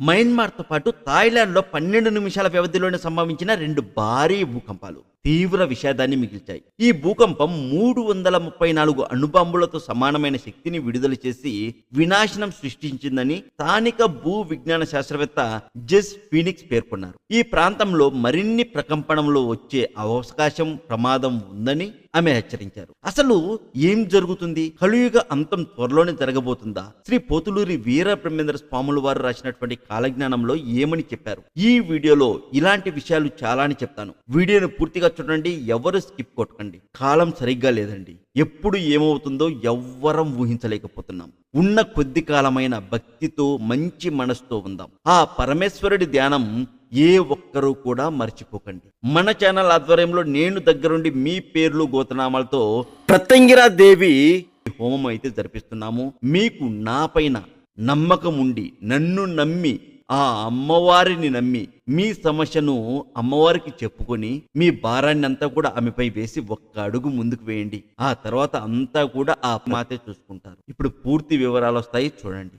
మయన్మార్తో పాటు థాయిలాండ్లో పన్నెండు నిమిషాల వ్యవధిలోనే సంభవించిన రెండు భారీ భూకంపాలు. తీవ్ర విషాదాన్ని మిగిల్చాయి. ఈ భూకంపం మూడు వందల ముప్పై నాలుగు అణుబాంబులతో సమానమైన శక్తిని విడుదల చేసి వినాశనం సృష్టించిందని స్థానిక భూ విజ్ఞాన శాస్త్రవేత్త జెస్ ఫీనిక్స్ పేర్కొన్నారు. ఈ ప్రాంతంలో మరిన్ని ప్రకంపనలు వచ్చే అవకాశం ప్రమాదం ఉందని ఆమె హెచ్చరించారు. అసలు ఏం జరుగుతుంది? కలియుగ అంతం త్వరలోనే జరగబోతుందా? శ్రీ పోతులూరి వీర బ్రహ్మేంద్ర స్వాముల వారు రాసినటువంటి కాలజ్ఞానంలో ఏమని చెప్పారు? ఈ వీడియోలో ఇలాంటి విషయాలు చాలా అని చెప్తాను. వీడియోను పూర్తిగా చూడండి ఎవరు స్కిప్ కొట్టకండి. కాలం సరిగ్గా లేదండి. ఎప్పుడు ఏమవుతుందో ఎవ్వరం ఊహించలేకపోతున్నాం. ఉన్న కొద్ది కాలమైన భక్తితో మంచి మనసుతో ఉందాం. ఆ పరమేశ్వరుడి ధ్యానం ఏ ఒక్కరూ కూడా మర్చిపోకండి. మన ఛానల్ ఆధ్వర్యంలో నేను దగ్గరుండి మీ పేర్లు గోతనామాలతో ప్రత్యంగిరా దేవి హోమం అయితే జరిపిస్తున్నాము. మీకు నా పైన నమ్మకం ఉండి నన్ను నమ్మి ఆ అమ్మవారిని నమ్మి మీ సమస్యను అమ్మవారికి చెప్పుకొని మీ భారాన్ని అంతా కూడా ఆమెపై వేసి ఒక్క అడుగు ముందుకు వేయండి. ఆ తర్వాత అంతా కూడా ఆ మాతే చూసుకుంటారు. ఇప్పుడు పూర్తి వివరాలు వస్తాయి. చూడండి.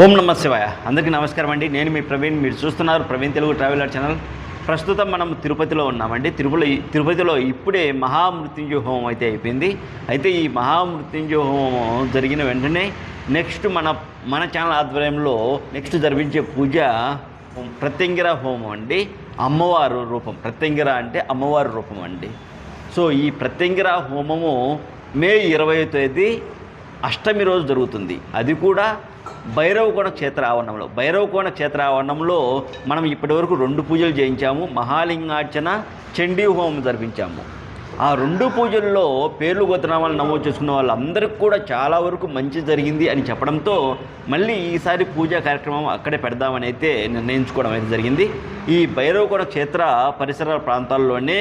ఓం నమ శివాయ. అందరికీ నమస్కారం అండి. నేను మీ ప్రవీణ్. మీరు చూస్తున్నారు ప్రవీణ్ తెలుగు ట్రావెలర్ ఛానల్. ప్రస్తుతం మనం తిరుపతిలో ఉన్నామండి. తిరుపతి తిరుపతిలో ఇప్పుడే మహామృత్యుంజయ హోమం అయితే అయిపోయింది. అయితే ఈ మహామృత్యుంజయ హోమం జరిగిన వెంటనే నెక్స్ట్ మన మన ఛానల్ ఆధ్వర్యంలో నెక్స్ట్ జరిపించే పూజ ప్రత్యంగిర హోమం అండి. అమ్మవారు రూపం. ప్రత్యంగిర అంటే అమ్మవారి రూపం అండి. సో ఈ ప్రత్యంగిర హోమము మే ఇరవై తేదీ అష్టమి రోజు జరుగుతుంది. అది కూడా భైరవకోణ క్షేత్ర ఆవరణంలో. భైరవకోణ క్షేత్ర ఆవరణంలో మనం ఇప్పటివరకు రెండు పూజలు చేయించాము. మహాలింగార్చన చండీ హోమం జరిపించాము. ఆ రెండు పూజల్లో పేర్లు గోత్రనామాలు నమోదు చేసుకున్న వాళ్ళందరికీ కూడా చాలా వరకు మంచి జరిగింది అని చెప్పడంతో మళ్ళీ ఈసారి పూజా కార్యక్రమం అక్కడే పెడదామని అయితే నిర్ణయించుకోవడం అయితే జరిగింది. ఈ భైరవకోట క్షేత్ర పరిసర ప్రాంతాల్లోనే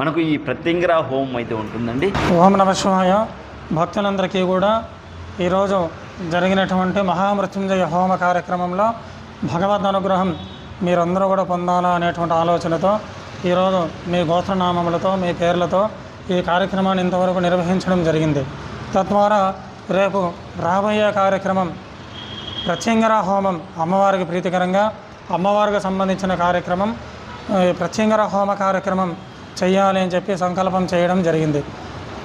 మనకు ఈ ప్రత్యంగర హోమం అయితే ఉంటుందండి. ఓం నమ శివాయ. భక్తులందరికీ కూడా ఈరోజు జరిగినటువంటి మహామృత్యుంజయ హోమ కార్యక్రమంలో భగవద్ అనుగ్రహం మీరందరూ కూడా పొందాలా అనేటువంటి ఆలోచనతో ఈరోజు మీ గోత్రనామములతో మీ పేర్లతో ఈ కార్యక్రమాన్ని ఇంతవరకు నిర్వహించడం జరిగింది. తద్వారా రేపు రాబోయే కార్యక్రమం ప్రత్యంగర హోమం అమ్మవారికి ప్రీతికరంగా అమ్మవారికి సంబంధించిన కార్యక్రమం ప్రత్యంగర హోమ కార్యక్రమం చేయాలి అని చెప్పి సంకల్పం చేయడం జరిగింది.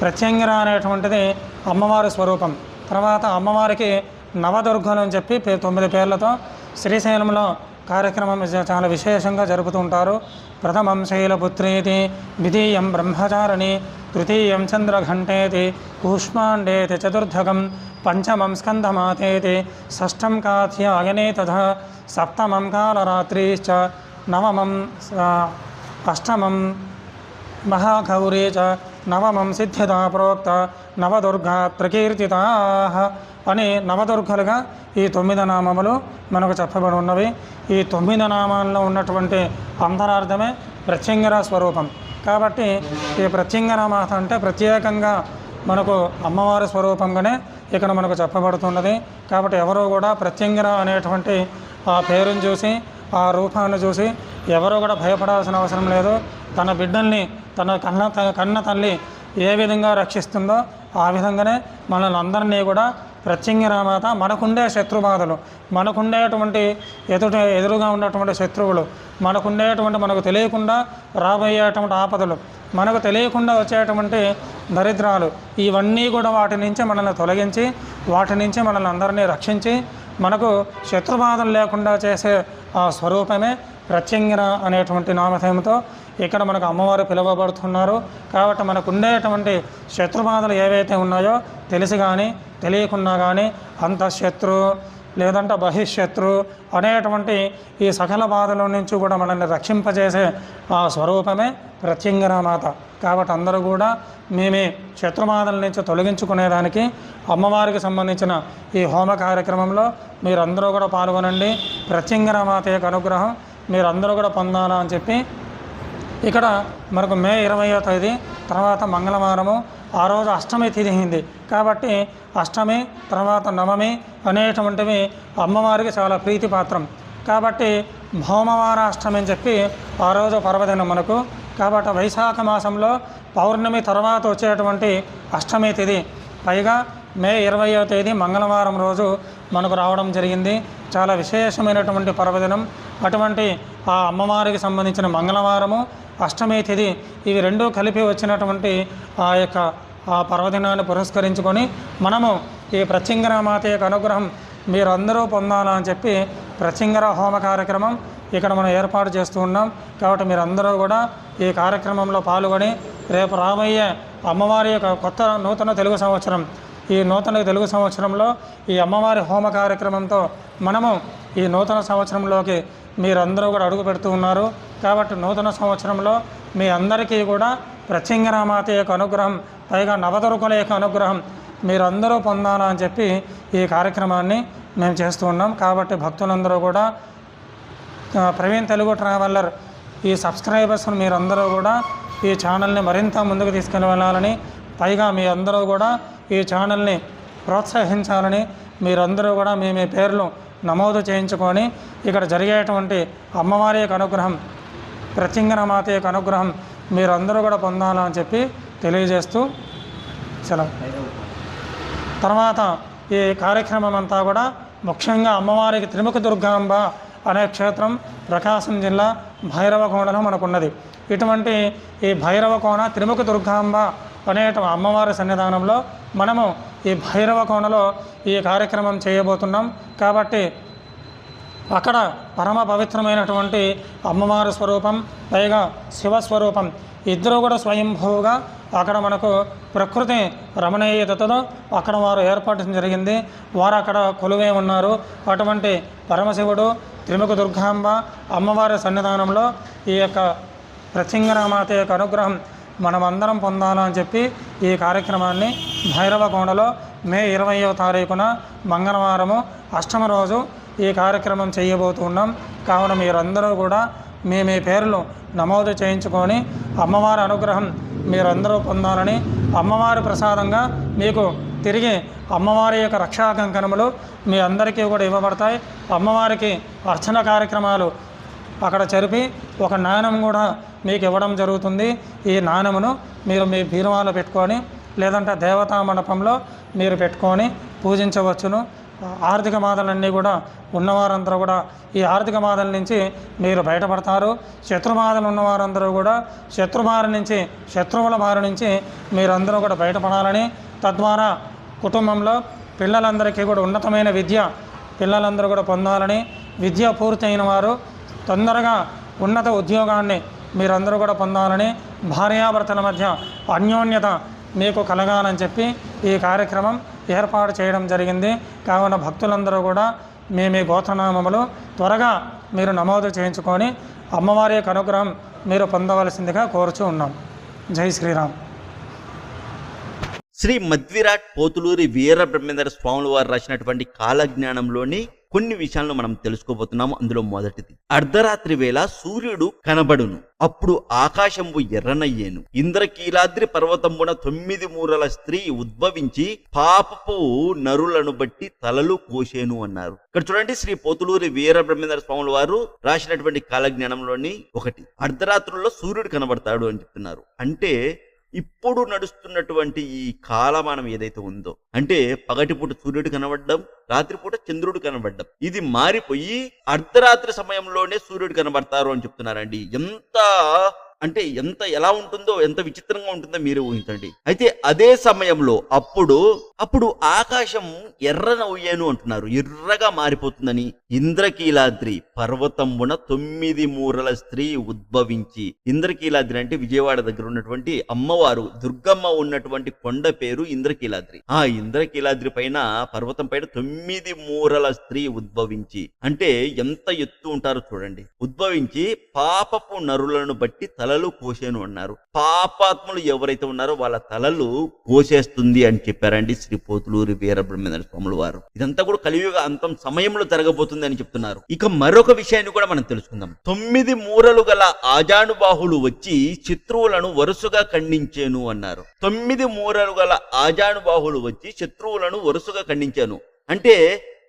ప్రత్యంగర అనేటువంటిది అమ్మవారి స్వరూపం. తర్వాత అమ్మవారికి నవదుర్గలు అని చెప్పి పే- తొమ్మిది పేర్లతో శ్రీశైలంలో కార్యక్రమం చాలా విశేషంగా జరుపుతుంటారు. ప్రథమం శైలపుత్రేతి ద్వితీయం బ్రహ్మచారిణి తృతీయం చంద్రఘంటేతి కూష్మాండేతి చతుర్థకం పంచమం స్కంధమాతేతి షష్టం కాథ్యాయనే తథా సప్తమం కాలరాత్రీశ్చ నవమం అష్టమం మహాగౌరీ చ నవమం సిద్ధిత ప్రోక్త నవదుర్గా ప్రకీర్తితా అని నవదుర్గలుగా ఈ తొమ్మిది నామములు మనకు చెప్పబడి ఉన్నవి. ఈ తొమ్మిది నామాల్లో ఉన్నటువంటి అంతరార్థమే ప్రత్యంగర స్వరూపం. కాబట్టి ఈ ప్రత్యంగర మాత అంటే ప్రత్యేకంగా మనకు అమ్మవారి స్వరూపంగానే ఇక్కడ మనకు చెప్పబడుతున్నది. కాబట్టి ఎవరు కూడా ప్రత్యంగర అనేటువంటి ఆ పేరుని చూసి ఆ రూపాన్ని చూసి ఎవరూ కూడా భయపడాల్సిన అవసరం లేదు. తన బిడ్డల్ని తన కన్న కన్న తల్లి ఏ విధంగా రక్షిస్తుందో ఆ విధంగానే మనల్ని అందరినీ కూడా ప్రత్యంగిరామాత మనకుండే శత్రుబాధలు మనకుండేటువంటి ఎదుట ఎదురుగా ఉన్నటువంటి శత్రువులు మనకుండేటువంటి మనకు తెలియకుండా రాబోయేటువంటి ఆపదలు మనకు తెలియకుండా వచ్చేటువంటి దరిద్రాలు ఇవన్నీ కూడా వాటి నుంచి మనల్ని తొలగించి వాటి నుంచి మనల్ని అందరినీ రక్షించి మనకు శత్రుబాధలు లేకుండా చేసే ఆ స్వరూపమే ప్రత్యంగిర అనేటువంటి నామధేయంతో ఇక్కడ మనకు అమ్మవారు పిలువబడుతున్నారు. కాబట్టి మనకు ఉండేటువంటి శత్రుబాధలు ఏవైతే ఉన్నాయో తెలిసి కానీ తెలియకున్నా కానీ అంతఃశత్రు లేదంటే బహిష్శత్రు అనేటువంటి ఈ సకల బాధల నుంచి కూడా మనల్ని రక్షింపజేసే ఆ స్వరూపమే ప్రత్యంగరామాత కాబట్టి అందరూ కూడా మేమే శత్రుమాదల నుంచి తొలగించుకునేదానికి అమ్మవారికి సంబంధించిన ఈ హోమ కార్యక్రమంలో మీరందరూ కూడా పాల్గొనండి. ప్రత్యంగరామాత యొక్క అనుగ్రహం మీరందరూ కూడా పొందాలా అని చెప్పి ఇక్కడ మనకు మే ఇరవయో తేదీ తర్వాత మంగళవారము ఆ రోజు అష్టమి తిరిగింది కాబట్టి అష్టమి తర్వాత నవమి అనేటువంటివి అమ్మవారికి చాలా ప్రీతిపాత్రం. కాబట్టి భౌమవార అష్టమి అని చెప్పి ఆ రోజు పర్వదినం మనకు. కాబట్టి వైశాఖ మాసంలో పౌర్ణమి తర్వాత వచ్చేటువంటి అష్టమి తిది. పైగా మే ఇరవయో తేదీ మంగళవారం రోజు మనకు రావడం జరిగింది. చాలా విశేషమైనటువంటి పర్వదినం. అటువంటి ఆ అమ్మవారికి సంబంధించిన మంగళవారము అష్టమి తిథి ఇవి రెండూ కలిపి వచ్చినటువంటి ఆ యొక్క ఆ పర్వదినాన్ని పురస్కరించుకొని మనము ఈ ప్రత్యంగరామాత యొక్క అనుగ్రహం మీరందరూ పొందాలని చెప్పి ప్రత్యంగర హోమ కార్యక్రమం ఇక్కడ మనం ఏర్పాటు చేస్తూ ఉన్నాం. కాబట్టి మీరందరూ కూడా ఈ కార్యక్రమంలో పాల్గొని రేపు రాబోయే అమ్మవారి యొక్క కొత్త నూతన తెలుగు సంవత్సరం ఈ నూతన తెలుగు సంవత్సరంలో ఈ అమ్మవారి హోమ కార్యక్రమంతో మనము ఈ నూతన సంవత్సరంలోకి మీరందరూ కూడా అడుగు పెడుతూ ఉన్నారు. కాబట్టి నూతన సంవత్సరంలో మీ అందరికీ కూడా ప్రచింగరామాత యొక్క అనుగ్రహం పైగా నవదుర్గుల యొక్క అనుగ్రహం మీరందరూ పొందాలా అని చెప్పి ఈ కార్యక్రమాన్ని మేము చేస్తూ ఉన్నాం. కాబట్టి భక్తులందరూ కూడా ప్రవీణ్ తెలుగు ట్రావెలర్ ఈ సబ్స్క్రైబర్స్ను మీరందరూ కూడా ఈ ఛానల్ని మరింత ముందుకు తీసుకుని వెళ్ళాలని పైగా మీ అందరూ కూడా ఈ ఛానల్ని ప్రోత్సహించాలని మీరందరూ కూడా మీ మీ పేర్లు నమోదు చేయించుకొని ఇక్కడ జరిగేటువంటి అమ్మవారి యొక్క అనుగ్రహం ప్రత్యంగనమాత యొక్క అనుగ్రహం మీరందరూ కూడా పొందాలని చెప్పి తెలియజేస్తూ సెలవు. తర్వాత ఈ కార్యక్రమం అంతా కూడా ముఖ్యంగా అమ్మవారికి త్రిముఖ దుర్గాంబ అనే క్షేత్రం ప్రకాశం జిల్లా భైరవకోణలో మనకున్నది. ఇటువంటి ఈ భైరవకోణ త్రిముఖ దుర్గాంబ అనే అమ్మవారి సన్నిధానంలో మనము ఈ భైరవ కోణలో ఈ కార్యక్రమం చేయబోతున్నాం. కాబట్టి అక్కడ పరమ పవిత్రమైనటువంటి అమ్మవారి స్వరూపం పైగా శివస్వరూపం ఇద్దరు కూడా స్వయంభూగా అక్కడ మనకు ప్రకృతి రమణీయతతో అక్కడ వారు ఏర్పాటు జరిగింది. వారు అక్కడ కొలువే ఉన్నారు. అటువంటి పరమశివుడు త్రిముఖ దుర్గాంబ అమ్మవారి సన్నిధానంలో ఈ యొక్క ప్రత్యంగరామాత యొక్క అనుగ్రహం మనమందరం పొందాలని చెప్పి ఈ కార్యక్రమాన్ని భైరవకోండలో మే ఇరవయో తారీఖున మంగళవారము అష్టమ రోజు ఈ కార్యక్రమం చేయబోతున్నాం. కావున మీరందరూ కూడా మీ మీ పేర్లు నమోదు చేయించుకొని అమ్మవారి అనుగ్రహం మీరందరూ పొందాలని అమ్మవారి ప్రసాదంగా మీకు తిరిగి అమ్మవారి యొక్క రక్షా కంకణములు మీ అందరికీ కూడా ఇవ్వబడతాయి. అమ్మవారికి అర్చన కార్యక్రమాలు అక్కడ జరిపి ఒక నాణం కూడా మీకు ఇవ్వడం జరుగుతుంది. ఈ నాణెమును మీరు మీ బీరువాలో పెట్టుకొని లేదంటే దేవతా మండపంలో మీరు పెట్టుకొని పూజించవచ్చును. ఆర్థిక బాధలన్నీ కూడా ఉన్నవారందరూ కూడా ఈ ఆర్థిక బాధల నుంచి మీరు బయటపడతారు. శత్రుబాధలు ఉన్నవారందరూ కూడా శత్రుబారి నుంచి శత్రువుల బారి నుంచి మీరందరూ కూడా బయటపడాలని తద్వారా కుటుంబంలో పిల్లలందరికీ కూడా ఉన్నతమైన విద్య పిల్లలందరూ కూడా పొందాలని విద్య పూర్తయిన వారు తొందరగా ఉన్నత ఉద్యోగాన్ని మీరందరూ కూడా పొందాలని భార్యాభర్తల మధ్య అన్యోన్యత మీకు కలగాలని చెప్పి ఈ కార్యక్రమం ఏర్పాటు చేయడం జరిగింది. కావున భక్తులందరూ కూడా మీ మీ గోత్రనామములు త్వరగా మీరు నమోదు చేయించుకొని అమ్మవారి యొక్క అనుగ్రహం మీరు పొందవలసిందిగా కోరుచూ ఉన్నాం. జై శ్రీరామ్. శ్రీ మధ్విరాట్ పోతులూరి వీర బ్రహ్మేంద్ర స్వాముల వారు రాసినటువంటి కాలజ్ఞానంలోని కొన్ని విషయాలను మనం తెలుసుకోబోతున్నాము. అందులో మొదటిది అర్ధరాత్రి వేళ సూర్యుడు కనబడును. అప్పుడు ఆకాశంబు ఎర్రనయ్యేను. ఇంద్రకీలాద్రి పర్వతంబున తొమ్మిది మూరల స్త్రీ ఉద్భవించి పాపపు నరులను బట్టి తలలు కోసేను అన్నారు. ఇక్కడ చూడండి శ్రీ పోతులూరి వీర బ్రహ్మేంద్ర స్వాముల వారు రాసినటువంటి కాలజ్ఞానంలోని ఒకటి. అర్ధరాత్రుల్లో సూర్యుడు కనబడతాడు అని చెప్తున్నారు. అంటే ఇప్పుడు నడుస్తున్నటువంటి ఈ కాలమానం ఏదైతే ఉందో అంటే పగటిపూట సూర్యుడు కనబడడం రాత్రిపూట చంద్రుడు కనబడడం ఇది మారిపోయి అర్ధరాత్రి సమయంలోనే సూర్యుడు కనబడతారు అని చెప్తున్నారండి. ఎంత అంటే ఎంత ఎలా ఉంటుందో ఎంత విచిత్రంగా ఉంటుందో మీరు ఊహించండి. అయితే అదే సమయంలో అప్పుడు అప్పుడు ఆకాశం ఎర్రనవ్యాను అంటున్నారు. ఎర్రగా మారిపోతుందని ఇంద్రకీలాద్రి పర్వతమున తొమ్మిది మూరల స్త్రీ ఉద్భవించి ఇంద్రకీలాద్రి అంటే విజయవాడ దగ్గర ఉన్నటువంటి అమ్మవారు దుర్గమ్మ ఉన్నటువంటి కొండ పేరు ఇంద్రకీలాద్రి. ఆ ఇంద్రకీలాద్రి పైన పర్వతం పైన తొమ్మిది మూరల స్త్రీ ఉద్భవించి అంటే ఎంత ఎత్తు ఉంటారో చూడండి. ఉద్భవించి పాపపు నరులను బట్టి తల తలలు కోసేను అన్నారు. పాపాత్ములు ఎవరైతే ఉన్నారో వాళ్ళ తలలు కోసేస్తుంది అని చెప్పారండి శ్రీ పోతులూరి వీరబ్రహ్మేంద్ర స్వాములు వారు. ఇదంతా కూడా కలియుగ అంతం సమయంలో జరగబోతుంది అని చెప్తున్నారు. ఇక మరొక విషయాన్ని కూడా మనం తెలుసుకుందాం. తొమ్మిది మూరలు గల ఆజానుబాహులు వచ్చి శత్రువులను వరుసగా ఖండించేను అన్నారు. తొమ్మిది మూరలు గల ఆజానుబాహులు వచ్చి శత్రువులను వరుసగా ఖండించాను. అంటే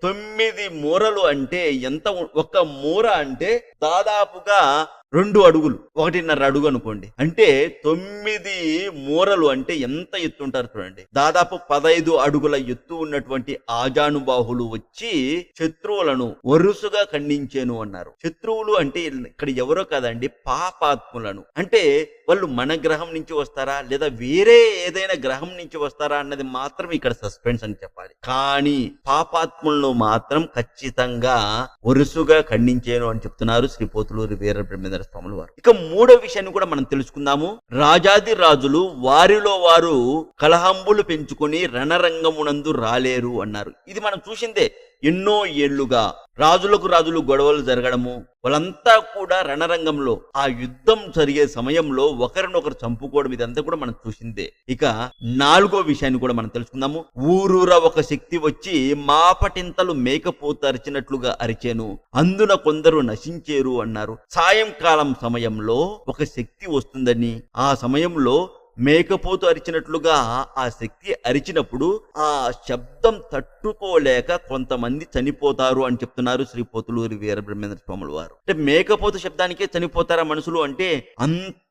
తొమ్మిది మూరలు అంటే ఎంత ఒక్క ఒక మూర అంటే దాదాపుగా రెండు అడుగులు. ఒకటిన్నర అడుగు అనుకోండి. అంటే తొమ్మిది మూరలు అంటే ఎంత ఎత్తు ఉంటారు చూడండి. దాదాపు పదైదు అడుగుల ఎత్తు ఉన్నటువంటి ఆజానుబాహులు వచ్చి శత్రువులను వరుసగా ఖండించేను అన్నారు. శత్రువులు అంటే ఇక్కడ ఎవరో కాదండి పాపాత్ములను. అంటే వాళ్ళు మన గ్రహం నుంచి వస్తారా లేదా వేరే ఏదైనా గ్రహం నుంచి వస్తారా అన్నది మాత్రం ఇక్కడ సస్పెన్స్ అని చెప్పాలి. కానీ పాపాత్ములను మాత్రం ఖచ్చితంగా వరుసగా ఖండించేను అని చెప్తున్నారు శ్రీ పోతులూరి వీర బ్రహ్మేంద్ర స్వాములు వారు. ఇక మూడో విషయాన్ని కూడా మనం తెలుసుకుందాము. రాజాది రాజులు వారిలో వారు కలహంబులు పెంచుకొని రణరంగమునందు రాలేరు అన్నారు. ఇది మనం చూసిందే ఎన్నో ఏళ్ళుగా రాజులకు రాజులు గొడవలు జరగడము వాళ్ళంతా కూడా రణరంగంలో ఆ యుద్ధం జరిగే సమయంలో ఒకరినొకరు చంపుకోవడం ఇదంతా కూడా మనం చూసిందే. ఇక నాలుగో విషయాన్ని కూడా మనం తెలుసుకుందాము. ఊరూర ఒక శక్తి వచ్చి మాపటింతలు మేకపోత అరిచినట్లుగా అరిచేను. అందున కొందరు నశించేరు అన్నారు. సాయంకాలం సమయంలో ఒక శక్తి వస్తుందని ఆ సమయంలో మేకపోతు అరిచినట్లుగా ఆ శక్తి అరిచినప్పుడు ఆ శబ్దం తట్టుకోలేక కొంతమంది చనిపోతారు అని చెప్తున్నారు శ్రీ పోతులూరి వీరబ్రహ్మేంద్ర స్వాములు వారు. అంటే మేకపోతు శబ్దానికే చనిపోతారా మనుషులు అంటే అంత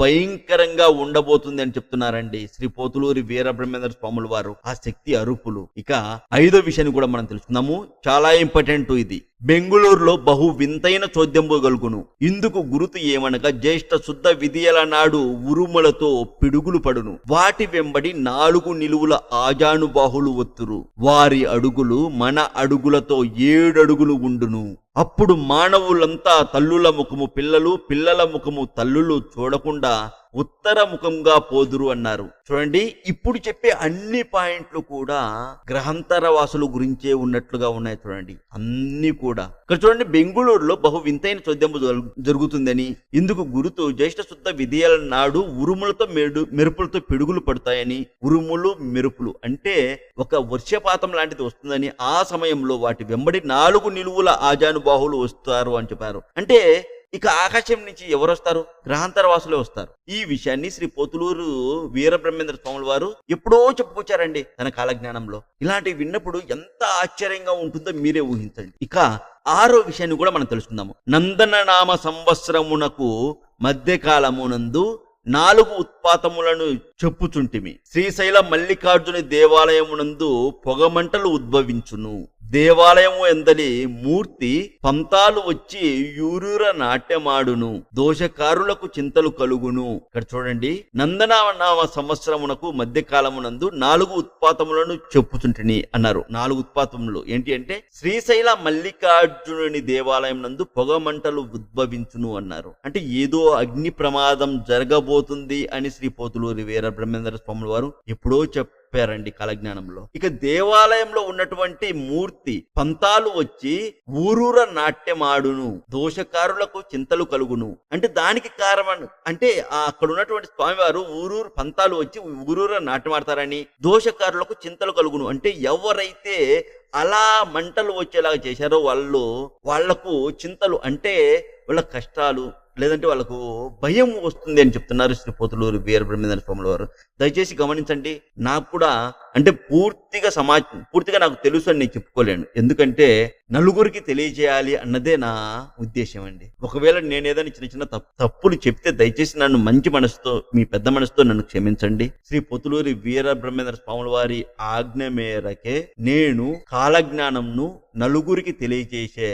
భయంకరంగా ఉండబోతుంది అని చెప్తున్నారండి శ్రీ పోతులూరి వీరబ్రహ్మేంద్ర స్వాముల వారు. ఆ శక్తి అరుపులు. ఇక ఐదో విషయాన్ని కూడా మనం తెలుసుకుందాము. చాలా ఇంపార్టెంట్ ఇది. బెంగుళూరులో బహు వింతైన చోద్యంబు గలుగును. ఇందుకు గురుతు ఏమనగా జ్యేష్ఠ శుద్ధ విధియల నాడు ఉరుములతో పిడుగులు పడును. వాటి వెంబడి నాలుగు నిలువుల ఆజానుబాహులు ఒత్తురు. వారి అడుగులు మన అడుగులతో ఏడడుగులు ఉండును. అప్పుడు మానవులంతా తల్లుల ముఖము పిల్లలు పిల్లల ముఖము తల్లులు చూడకుండా ఉత్తర ముఖంగా పోదురు అన్నారు. చూడండి ఇప్పుడు చెప్పే అన్ని పాయింట్లు కూడా గ్రహాంతర వాసుల గురించే ఉన్నట్లుగా ఉన్నాయి చూడండి అన్ని కూడా. ఇక్కడ చూడండి బెంగుళూరులో బహు వింతైన చోద్యము జరుగు- జరుగుతుందని ఇందుకు గురుతు జ్యేష్ఠ శుద్ధ విధేయాల నాడు ఉరుములతో మెడు మెరుపులతో పిడుగులు పడతాయని ఉరుములు మెరుపులు అంటే ఒక వర్షపాతం లాంటిది వస్తుందని ఆ సమయంలో వాటి వెంబడి నాలుగు నిలువుల ఆజానుబాహులు వస్తారు అని చెప్పారు. అంటే ఇక ఆకాశం నుంచి ఎవరు వస్తారు గ్రహాంతర వాసులే వస్తారు. ఈ విషయాన్ని శ్రీ పోతులూరు వీరబ్రహ్మేంద్ర స్వాముల వారు ఎప్పుడో చెప్పుకొచ్చారండి తన కాలజ్ఞానంలో. ఇలాంటివి విన్నప్పుడు ఎంత ఆశ్చర్యంగా ఉంటుందో మీరే ఊహించండి. ఇక ఆరో విషయాన్ని కూడా మనం తెలుసుకుందాము. నందననామ సంవత్సరమునకు మధ్యకాలమునందు నాలుగు ఉత్పాతములను చెప్పుచుంటిమి. శ్రీశైల మల్లికార్జుని దేవాలయమునందు పొగమంటలు ఉద్భవించును. దేవాలయము ఎందలి మూర్తి పంతాలు వచ్చి యూరూర నాట్యమాడును దోషకారులకు చింతలు కలుగును. ఇక్కడ చూడండి నందనామ సంవత్సరమునకు మధ్యకాలమునందు నాలుగు ఉత్పాతములను చెప్పుతుంటని అన్నారు. నాలుగు ఉత్పాతములు ఏంటి అంటే శ్రీశైల మల్లికార్జునుని దేవాలయం నందు పొగమంటలు ఉద్భవించును అన్నారు. అంటే ఏదో అగ్ని ప్రమాదం జరగబోతుంది అని శ్రీ పోతులూరి వీర బ్రహ్మేంద్ర స్వాముల వారు ఎప్పుడో చెప్ చెప్పారండి కాలజ్ఞానంలో. ఇక దేవాలయంలో ఉన్నటువంటి మూర్తి పంతాలు వచ్చి ఊరూర నాట్యమాడును దోషకారులకు చింతలు కలుగును. అంటే దానికి కారణం అంటే అక్కడ ఉన్నటువంటి స్వామివారు ఊరూరు పంతాలు వచ్చి ఊరూర నాట్యమాడతారని దోషకారులకు చింతలు కలుగును. అంటే ఎవరైతే అలా మంటలు వచ్చేలాగా చేశారో వాళ్ళు వాళ్ళకు చింతలు అంటే వాళ్ళ కష్టాలు లేదంటే వాళ్ళకు భయం వస్తుంది అని చెప్తున్నారు శ్రీ పోతులూరు వీర బ్రహ్మేంద్ర స్వాముల వారు. దయచేసి గమనించండి నాకు కూడా అంటే పూర్తిగా సమాజం పూర్తిగా నాకు తెలుసు అని నేను చెప్పుకోలేను. ఎందుకంటే నలుగురికి తెలియజేయాలి అన్నదే నా ఉద్దేశం అండి. ఒకవేళ నేను ఏదైనా చిన్న చిన్న తప్పు తప్పులు చెప్తే దయచేసి నన్ను మంచి మనసుతో మీ పెద్ద మనసుతో నన్ను క్షమించండి. శ్రీ పొతులూరి వీర బ్రహ్మేంద్ర స్వాముల వారి ఆజ్ఞ మేరకే నేను కాలజ్ఞానంను నలుగురికి తెలియజేసే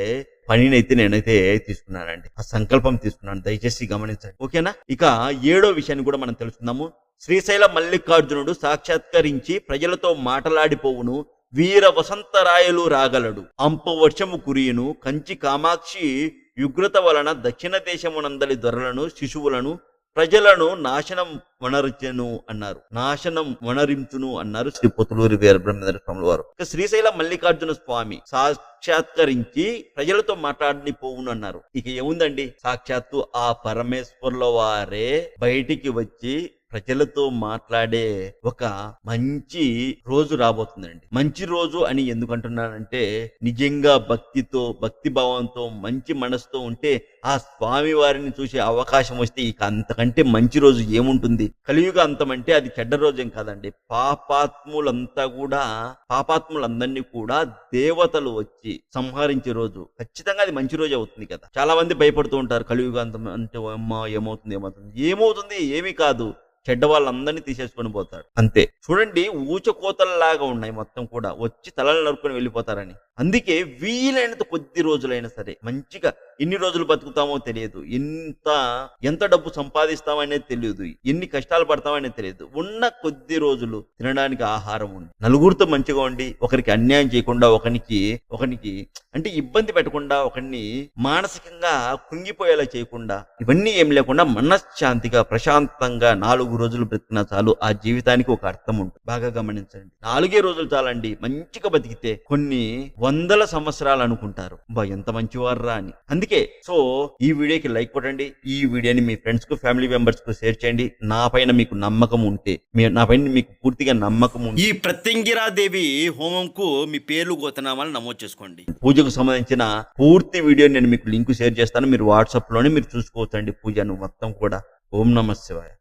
పనినైతే నేనైతే తీసుకున్నానండి. ఆ సంకల్పం తీసుకున్నాను. దయచేసి గమనించండి. ఓకేనా? ఇక ఏడో విషయాన్ని కూడా మనం తెలుసుకుందాము. శ్రీశైల మల్లికార్జునుడు సాక్షాత్కరించి ప్రజలతో మాటలాడిపోవును. వీర వసంతరాయలు రాగలడు. అంప వర్షము కురియును. కంచి కామాక్షి యుగ్రత వలన దక్షిణ దేశమునందలి దొరలను శిశువులను ప్రజలను నాశనం వనరుచెను అన్నారు. నాశనం వనరించును అన్నారు శ్రీ పొతులూరి వీర బ్రహ్మేంద్ర స్వాముల వారు. శ్రీశైల మల్లికార్జున స్వామి సాక్షాత్కరించి ప్రజలతో మాట్లాడిని పోవును అన్నారు. ఇక ఏముందండి? సాక్షాత్తు ఆ పరమేశ్వర్ల వారే బయటికి వచ్చి ప్రజలతో మాట్లాడే ఒక మంచి రోజు రాబోతుందండి. మంచి రోజు అని ఎందుకంటున్నానంటే నిజంగా భక్తితో భక్తి భావంతో మంచి మనసుతో ఉంటే ఆ స్వామి వారిని చూసే అవకాశం వస్తే ఇక అంతకంటే మంచి రోజు ఏముంటుంది? కలియుగ అంతం అంటే అది చెడ్డ రోజేం కాదండి. పాపాత్ములంతా కూడా పాపాత్ములందరినీ కూడా దేవతలు వచ్చి సంహరించే రోజు. ఖచ్చితంగా అది మంచి రోజు అవుతుంది కదా. చాలా మంది భయపడుతూ ఉంటారు కలియుగ అంతం అంటే అమ్మ ఏమవుతుంది ఏమవుతుంది? ఏమవుతుంది ఏమీ కాదు. చెడ్డ వాళ్ళందరినీ తీసేసుకొని పోతాడు. అంతే. చూడండి ఊచకోతల్లాగా ఉన్నాయి మొత్తం కూడా. వచ్చి తలలు నరుకొని వెళ్ళిపోతారని. అందుకే వీలైనంత కొద్ది రోజులైనా సరే మంచిగా ఎన్ని రోజులు బతుకుతామో తెలియదు. ఎంత ఎంత డబ్బు సంపాదిస్తామనేది తెలియదు. ఎన్ని కష్టాలు పడతామనేది తెలియదు. ఉన్న కొద్ది రోజులు తినడానికి ఆహారం ఉంది నలుగురితో మంచిగా ఉండి ఒకరికి అన్యాయం చేయకుండా ఒకరికి ఒకరికి అంటే ఇబ్బంది పెట్టకుండా ఒకరిని మానసికంగా కుంగిపోయేలా చేయకుండా ఇవన్నీ ఏం లేకుండా మనశ్శాంతిగా ప్రశాంతంగా నాలుగు రోజులు బ్రతికినా చాలు. ఆ జీవితానికి ఒక అర్థం ఉంటుంది. బాగా గమనించండి. నాలుగే రోజులు చాలండి. మంచిగా బతికితే కొన్ని వందల సంవత్సరాలు అనుకుంటారు. బా ఎంత మంచివారురా అని. అందుకే సో ఈ వీడియోకి లైక్ కొట్టండి. ఈ వీడియోని మీ ఫ్రెండ్స్కు ఫ్యామిలీ మెంబర్స్కు షేర్ చేయండి. నా పైన మీకు నమ్మకం ఉంటే నా పైన మీకు పూర్తిగా నమ్మకం ఉంటే ఈ ప్రత్యంగిరాదేవి హోమంకు మీ పేర్లు గోతనామాలు నమోదు చేసుకోండి. పూజకు సంబంధించిన పూర్తి వీడియో నేను మీకు లింక్ షేర్ చేస్తాను. మీరు వాట్సాప్లోనే మీరు చూసుకోవచ్చండి పూజను మొత్తం కూడా. ఓం నమ శివాయ.